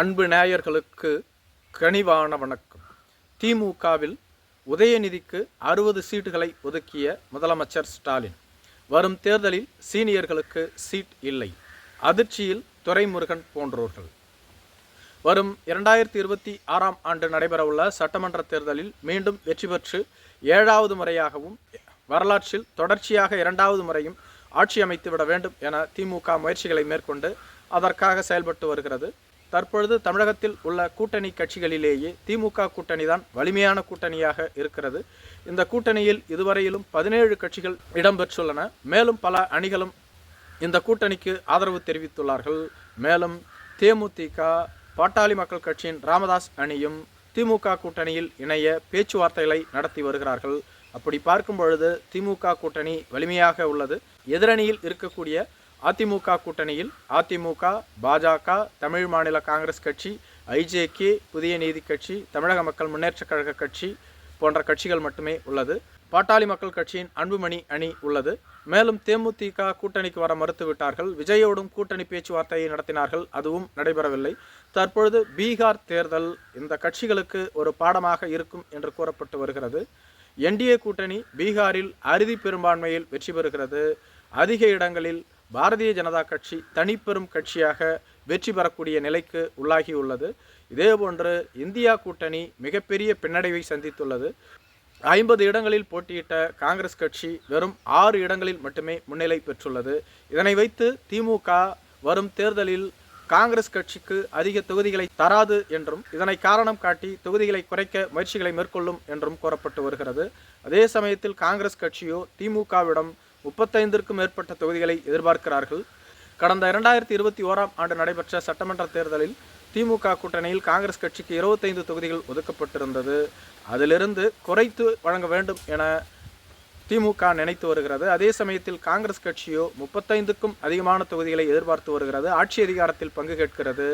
அன்பு நேயர்களுக்கு கனிவான வணக்கம். திமுகவில் உதயநிதிக்கு அறுபது சீட்டுகளை ஒதுக்கிய முதலமைச்சர் ஸ்டாலின். வரும் தேர்தலில் சீனியர்களுக்கு சீட் இல்லை. அதிர்ச்சியில் துரைமுருகன் போன்றோர்கள். வரும் இரண்டாயிரத்தி இருபத்தி ஆறாம் ஆண்டு நடைபெறவுள்ள சட்டமன்ற தேர்தலில் மீண்டும் வெற்றி பெற்று ஏழாவது முறையாகவும் வரலாற்றில் தொடர்ச்சியாக இரண்டாவது முறையும் ஆட்சி அமைத்து விட வேண்டும் என திமுக முயற்சிகளை மேற்கொண்டு அதற்காக செயல்பட்டு வருகிறது. தற்பொழுது தமிழகத்தில் உள்ள கூட்டணி கட்சிகளிலேயே திமுக கூட்டணி தான் வலிமையான கூட்டணியாக இருக்கிறது. இந்த கூட்டணியில் இதுவரையிலும் பதினேழு கட்சிகள் இடம்பெற்றுள்ளன. மேலும் பல அணிகளும் இந்த கூட்டணிக்கு ஆதரவு தெரிவித்துள்ளார்கள். மேலும் தேமுதிக பாட்டாளி மக்கள் கட்சியின் ராமதாஸ் அணியும் திமுக கூட்டணியில் இணைய பேச்சுவார்த்தைகளை நடத்தி வருகிறார்கள். அப்படி பார்க்கும் பொழுது திமுக கூட்டணி வலிமையாக உள்ளது. எதிரணியில் இருக்கக்கூடிய அதிமுக கூட்டணியில் அதிமுக பாஜக தமிழ் மாநில காங்கிரஸ் கட்சி ஐஜேகே புதிய நீதி கட்சி தமிழக மக்கள் முன்னேற்றக் கழக கட்சி போன்ற கட்சிகள் மட்டுமே உள்ளது. பாட்டாளி மக்கள் கட்சியின் அன்புமணி அணி உள்ளது. மேலும் தேமுதிக கூட்டணிக்கு வர மறுத்துவிட்டார்கள். விஜயோடும் கூட்டணி பேச்சுவார்த்தையை நடத்தினார்கள். அதுவும் நடைபெறவில்லை. தற்பொழுது பீகார் தேர்தல் இந்த கட்சிகளுக்கு ஒரு பாடமாக இருக்கும் என்று கூறப்பட்டு வருகிறது. என்டிஏ கூட்டணி பீகாரில் அறுதி பெரும்பான்மையில் வெற்றி பெறுகிறது. அதிக இடங்களில் பாரதிய ஜனதா கட்சி தனிப்பெரும் கட்சியாக வெற்றி பெறக்கூடிய நிலைக்கு உள்ளாகியுள்ளது இதேபோன்று இந்தியா கூட்டணி மிகப்பெரிய பின்னடைவை சந்தித்துள்ளது. ஐம்பது இடங்களில் போட்டியிட்ட காங்கிரஸ் கட்சி வெறும் ஆறு இடங்களில் மட்டுமே முன்னிலை பெற்றுள்ளது. இதனை வைத்து திமுக வரும் தேர்தலில் காங்கிரஸ் கட்சிக்கு அதிக தொகுதிகளை தராது என்றும் இதனை காரணம் காட்டி தொகுதிகளை குறைக்க முயற்சிகளை மேற்கொள்ளும் என்றும் கூறப்பட்டு வருகிறது. அதே சமயத்தில் காங்கிரஸ் கட்சியோ திமுகவிடம் முப்பத்தைந்திற்கும் மேற்பட்ட தொகுதிகளை எதிர்பார்க்கிறார்கள். கடந்த இரண்டாயிரத்தி இருபத்தி ஓராம் ஆண்டு நடைபெற்ற சட்டமன்ற தேர்தலில் திமுக கூட்டணியில் காங்கிரஸ் கட்சிக்கு இருபத்தைந்து தொகுதிகள் ஒதுக்கப்பட்டிருந்தது. அதிலிருந்து குறைத்து வழங்க வேண்டும் என திமுக நினைத்து வருகிறது. அதே சமயத்தில் காங்கிரஸ் கட்சியோ முப்பத்தைந்துக்கும் அதிகமான தொகுதிகளை எதிர்பார்த்து வருகிறது. ஆட்சி அதிகாரத்தில் பங்கு கேட்கிறது.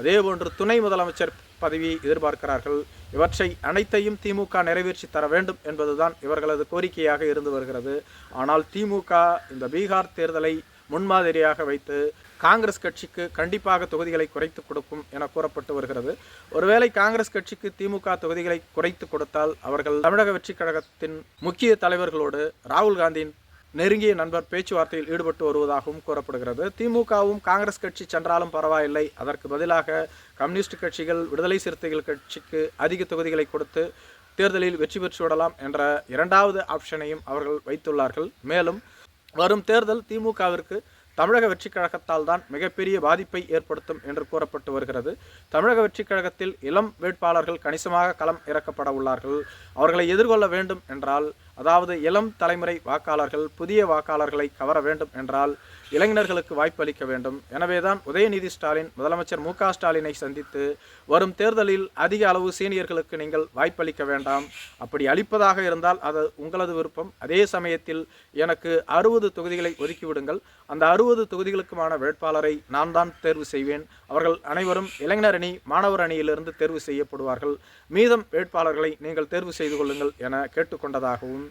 அதேபோன்று துணை முதலமைச்சர் பதவி எதிர்பார்க்கிறார்கள். இவற்றை அனைத்தையும் திமுக நிறைவேற்றி தர வேண்டும் என்பதுதான் இவர்களது கோரிக்கையாக இருந்து வருகிறது. ஆனால் திமுக இந்த பீகார் தேர்தலை முன்மாதிரியாக வைத்து காங்கிரஸ் கட்சிக்கு கண்டிப்பாக தொகுதிகளை குறைத்து கொடுக்கும் என கூறப்பட்டு வருகிறது. ஒருவேளை காங்கிரஸ் கட்சிக்கு திமுக தொகுதிகளை குறைத்து கொடுத்தால் அவர்கள் தமிழக வெற்றி கழகத்தின் முக்கிய தலைவர்களோடு ராகுல் காந்தியின் நெருங்கிய நண்பர் பேச்சுவார்த்தையில் ஈடுபட்டு வருவதாகவும் கூறப்படுகிறது. திமுகவும் காங்கிரஸ் கட்சி சென்றாலும் பரவாயில்லை. அதற்கு பதிலாக கம்யூனிஸ்ட் கட்சிகள் விடுதலை சிறுத்தைகள் கட்சிக்கு அதிக தொகுதிகளை கொடுத்து தேர்தலில் வெற்றி பெற்று விடலாம் என்ற இரண்டாவது ஆப்ஷனையும் அவர்கள் வைத்துள்ளார்கள். மேலும் வரும் தேர்தல் திமுகவிற்கு தமிழக வெற்றிக் கழகத்தால் தான் மிகப்பெரிய பாதிப்பை ஏற்படுத்தும் என்று கூறப்பட்டு வருகிறது. தமிழக வெற்றிக் கழகத்தில் இளம் வேட்பாளர்கள் கணிசமாக களம் இறக்கப்பட உள்ளார்கள். அவர்களை எதிர்கொள்ள வேண்டும் என்றால் அதாவது இளம் தலைமுறை வாக்காளர்கள் புதிய வாக்காளர்களை கவர வேண்டும் என்றால் இளைஞர்களுக்கு வாய்ப்பு அளிக்க வேண்டும். எனவேதான் உதயநிதி ஸ்டாலின் முதலமைச்சர் மு ஸ்டாலினை சந்தித்து வரும் தேர்தலில் அதிக அளவு சீனியர்களுக்கு நீங்கள் வாய்ப்பளிக்க வேண்டாம். அப்படி அளிப்பதாக இருந்தால் அது உங்களது விருப்பம். அதே சமயத்தில் எனக்கு அறுபது தொகுதிகளை ஒதுக்கிவிடுங்கள் அந்த அறுபது தொகுதிகளுக்குமான வேட்பாளரை நான் தான் தேர்வு செய்வேன். அவர்கள் அனைவரும் இளைஞர் அணி மாணவர் அணியிலிருந்து தேர்வு செய்யப்படுவார்கள். மீதம் வேட்பாளர்களை நீங்கள் தேர்வு செய்து கொள்ளுங்கள் என கேட்டுக்கொண்டதாகவும்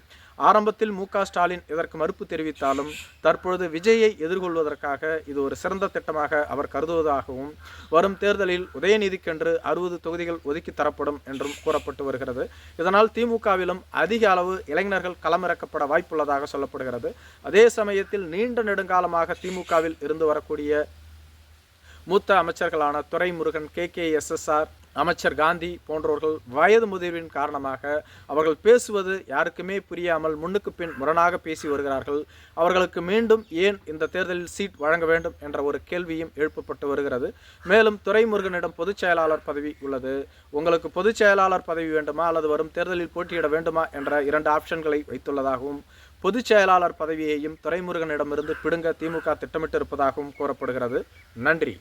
ஆரம்பத்தில் மு ஸ்டாலின் இதற்கு மறுப்பு தெரிவித்தாலும் தற்பொழுது விஜயை எதிர்கொள்வதற்காக இது ஒரு சிறந்த திட்டமாக அவர் கருதுவதாகவும் வரும் தேர்தலில் உதயநிதிக்கென்று அறுபது தொகுதிகள் ஒதுக்கி தரப்படும் என்றும் கூறப்பட்டு வருகிறது. இதனால் திமுகவிலும் அதிக அளவு இளைஞர்கள் களமிறக்கப்பட வாய்ப்புள்ளதாக சொல்லப்படுகிறது. அதே சமயத்தில் நீண்ட நெடுங்காலமாக திமுகவில் இருந்து வரக்கூடிய மூத்த அமைச்சர்களான துரைமுருகன் கே கே எஸ்எஸ்ஆர் அமைச்சர் காந்தி போன்றவர்கள் வயது முதிர்வின் காரணமாக அவர்கள் பேசுவது யாருக்குமே புரியாமல் முன்னுக்கு பின் முரணாக பேசி வருகிறார்கள். அவர்களுக்கு மீண்டும் ஏன் இந்த தேர்தலில் சீட் வழங்க வேண்டும் என்ற ஒரு கேள்வியும் எழுப்பப்பட்டு வருகிறது. மேலும் துரைமுருகனிடம் பொதுச் செயலாளர் பதவி உள்ளது. உங்களுக்கு பொதுச் செயலாளர் பதவி வேண்டுமா அல்லது வரும் தேர்தலில் போட்டியிட வேண்டுமா என்ற இரண்டு ஆப்ஷன்களை வைத்துள்ளதாகவும் பொதுச் செயலாளர் பதவியையும் துரைமுருகனிடமிருந்து பிடுங்க திமுக திட்டமிட்டிருப்பதாகவும் கூறப்படுகிறது. நன்றி.